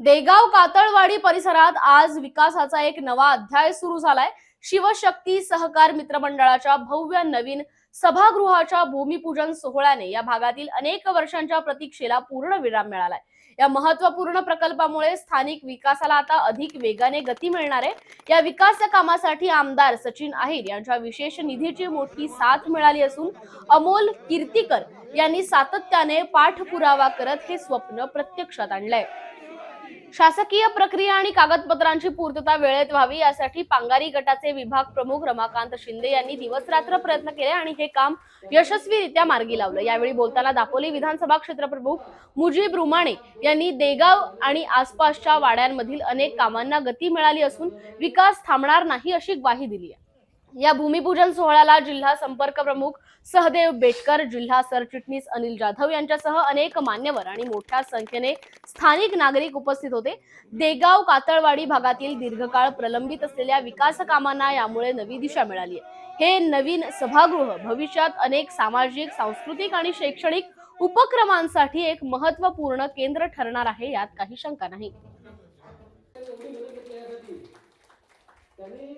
देगाव कातळवाडी परिसरात आज विकासाचा एक नवा अध्याय सुरू झालाय. शिवशक्ती सहकार मित्रमंडळाच्या भव्य नवीन सभागृहाच्या भूमिपूजन सोहळ्याने या भागातील अनेक वर्षांच्या प्रतीक्षेला पूर्ण विराम मिळालाय. या महत्त्वपूर्ण प्रकल्पामुळे स्थानिक विकासाला आता अधिक वेगाने गती मिळणार आहे. या विकास कामासाठी आमदार सचिन अहिर यांच्या विशेष निधीची मोठी साथ मिळाली असून अमोल कीर्तीकर यांनी सातत्याने पाठपुरावा करत हे स्वप्न प्रत्यक्षात आणलंय. शासकीय प्रक्रिया आणि कागदपत्रांची पूर्तता वेळेत व्हावी यासाठी पांगारी गटाचे विभाग प्रमुख रमाकांत शिंदे यांनी दिवसरात्र प्रयत्न केले आणि हे काम यशस्वीरित्या मार्गी लावलं. यावेळी बोलताना दापोली विधानसभा क्षेत्र प्रमुख मुजीब रुमाणे यांनी देगाव आणि आसपासच्या वाड्यांमधील अनेक कामांना गती मिळाली असून विकास थांबणार नाही अशी ग्वाही दिली आहे. या भूमिपूजन सोहळ्याला जिल्हा संपर्क प्रमुख सहदेव बेटकर जिल्हा सरचिटणीस अनिल जाधव यांच्यासह अनेक मान्यवर आणि मोठ्या संख्येने स्थानिक नागरिक उपस्थित होते. देगाव कातळवाडी भागातील दीर्घकाळ प्रलंबित असलेल्या विकास कामांना यामुळे नवी दिशा मिळाली हे नवीन सभागृह भविष्यात अनेक सामाजिक सांस्कृतिक आणि शैक्षणिक उपक्रमांसाठी एक महत्त्वपूर्ण केंद्र ठरणार आहे यात काही शंका नाही.